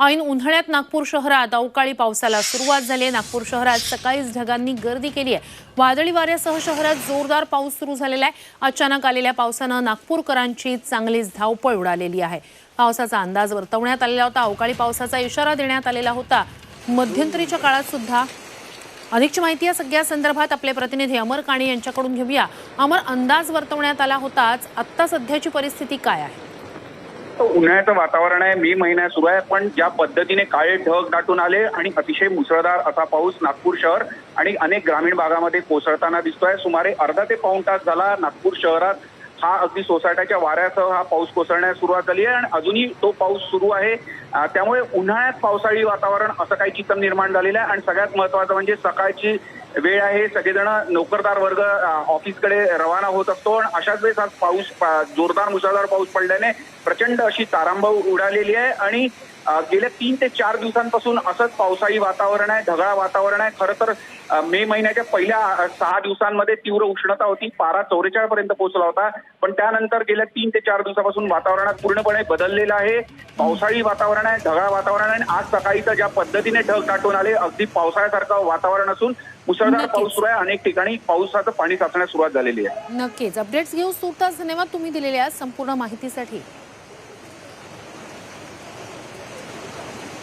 ऐन उन्हाळ्यात नागपूर शहरात अवकाळी पावसाला सुरुवात झाली आहे. नागपूर शहरात सकाळीच ढगांनी गर्दी केली आहे. वादळी वाऱ्यासह शहरात जोरदार पाऊस सुरू झालेला आहे. अचानक आलेल्या पावसानं नागपूरकरांची चांगलीच धावपळ उडालेली आहे. पावसाचा अंदाज वर्तवण्यात आलेला होता. अवकाळी पावसाचा इशारा देण्यात आलेला होता. मध्यंतरीच्या काळात सुद्धा अधिकची माहिती या सगळ्या संदर्भात आपले प्रतिनिधी अमर काणे यांच्याकडून घेऊया. अमर अंदाज वर्तवण्यात आला होताच. आत्ता सध्याची परिस्थिती काय आहे? उन्हाळ्याचं वातावरण आहे मे महिना सुरू आहे पण ज्या पद्धतीने काळे ढग दाटून आले आणि अतिशय मुसळधार असा पाऊस नागपूर शहर आणि अनेक ग्रामीण भागामध्ये कोसळताना दिसतोय. सुमारे अर्धा ते पाऊण तास झाला नागपूर शहरात हा अगदी सोसायट्याच्या वाऱ्यासह हा पाऊस कोसळण्यास सुरुवात झाली आहे आणि अजूनही तो पाऊस सुरू आहे. त्यामुळे उन्हाळ्यात पावसाळी वातावरण असं काही चित्र निर्माण झालेलं आहे. आणि सगळ्यात महत्वाचं म्हणजे सकाळची वेळ आहे सगळेजण नोकरदार वर्ग ऑफिसकडे रवाना होत असतो आणि अशाच वेळेस आज पाऊस जोरदार मुसळधार पाऊस पडल्याने प्रचंड अशी तारांबव उडालेली आहे आणि गेल्या तीन ते चार दिवसांपासून असंच पावसाळी वातावरण आहे ढगाळ वातावरण आहे. खरं तर मे महिन्याच्या पहिल्या सहा दिवसांमध्ये तीव्र उष्णता होती पारा चौवेचाळीस पर्यंत पोहोचला होता. पण त्यानंतर गेल्या तीन ते चार दिवसापासून वातावरणात पूर्णपणे बदललेलं आहे. पावसाळी वातावरण आहे ढगाळ वातावरण आहे आणि आज सकाळीचं ज्या पद्धतीने ढग दाटून आले अगदी पावसाळ्यासारखं वातावरण असून मुसळधार. पाऊस सुरू आहे. अनेक ठिकाणी पावसाचं पाणी साचण्यास सुरुवात झालेली आहे. नक्कीच. अपडेट्स घेऊ सुटताच धन्यवाद तुम्ही दिलेल्या संपूर्ण माहितीसाठी.